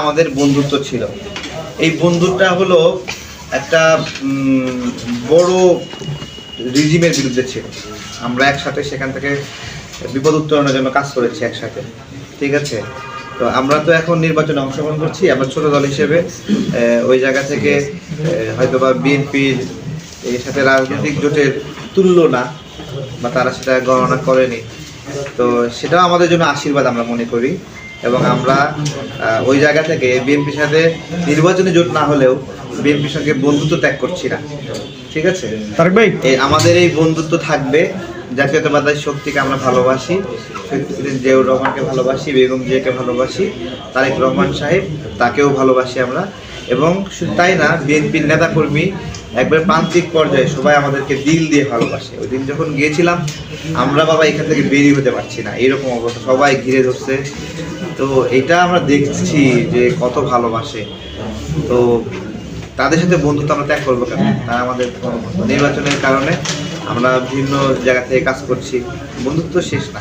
আমাদের বন্ধুত্ব ছিল। এই বন্ধুটা হলো একটা বড় রিজিমের বিরুদ্ধে ছিল। আমরা একসাথে সেখান থেকে বিপদ উত্তরণের জন্য কাজ করেছি একসাথে, ঠিক আছে? তো আমরা তো এখন নির্বাচনে অংশগ্রহণ করছি, আমরা ছোট দল হিসেবে ওই জায়গা থেকে হয়তোবা বিএনপির এর সাথে রাজনৈতিক জোটের তুল্য না বা তারা সেটা গণনা করেনি। তো সেটাও আমাদের জন্য আশীর্বাদ আমরা মনে করি। এবং আমরা ওই জায়গা থেকে বিএনপির সাথে নির্বাচনী জোট না হলেও বিএনপির সঙ্গে বন্ধুত্ব ত্যাগ করছি না। ঠিক আছে? তারেক ভাই। এই আমাদের এই বন্ধুত্ব থাকবে জাতীয়তাবাদের শক্তিকে আমরা ভালোবাসি জিয়াউর রহমানকে ভালোবাসি বেগম জিয়াকে ভালোবাসি তারেক রহমান সাহেব তাকেও ভালোবাসি আমরা। এবং তাই না বিএনপির নেতাকর্মী একবার প্রান্তিক পর্যায়ে সবাই আমাদেরকে দিল দিয়ে ভালোবাসে। ওই দিন যখন গিয়েছিলাম আমরা বাবা এখান থেকে বেরিয়ে হতে পারছি না। এরকম অবস্থা সবাই ঘিরে ধরছে। তো এটা আমরা দেখছি যে কত ভালোবাসে। তো তাদের সাথে বন্ধুত্ব আমরা ত্যাগ করব কেন? তারা আমাদের নির্বাচনের কারণে আমরা বিভিন্ন জায়গা থেকে কাজ করছি। বন্ধুত্ব শেষ না।